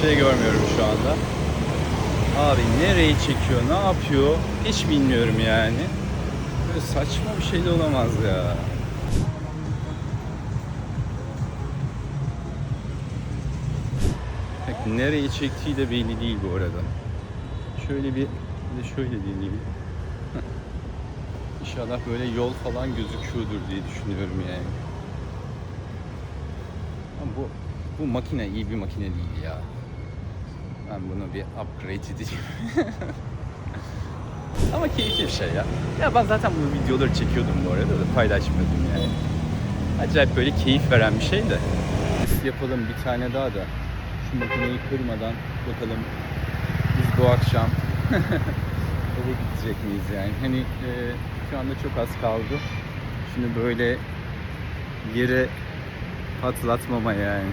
şey görmüyorum şu anda. Abi nereyi çekiyor, ne yapıyor hiç bilmiyorum yani. Böyle saçma bir şey de olamaz ya. Bak, nereyi çektiği de belli değil bu arada. Şöyle bir, bir de şöyle deneyeyim. İnşallah böyle yol falan gözüküyordur diye düşünüyorum yani. Ama bu bu makine iyi bir makine değil ya. Ben bunu bir upgrade edeceğim. Ama keyifli bir şey ya. Ya ben zaten bu videoları çekiyordum bu arada da paylaşmıyordum yani. Acayip böyle keyif veren bir şey de. Biz yapalım bir tane daha da. Şu makineyi kırmadan bakalım biz bu akşam eve gidecek miyiz yani. Hani e, şu anda çok az kaldı. Şimdi böyle yere patlatmama yani.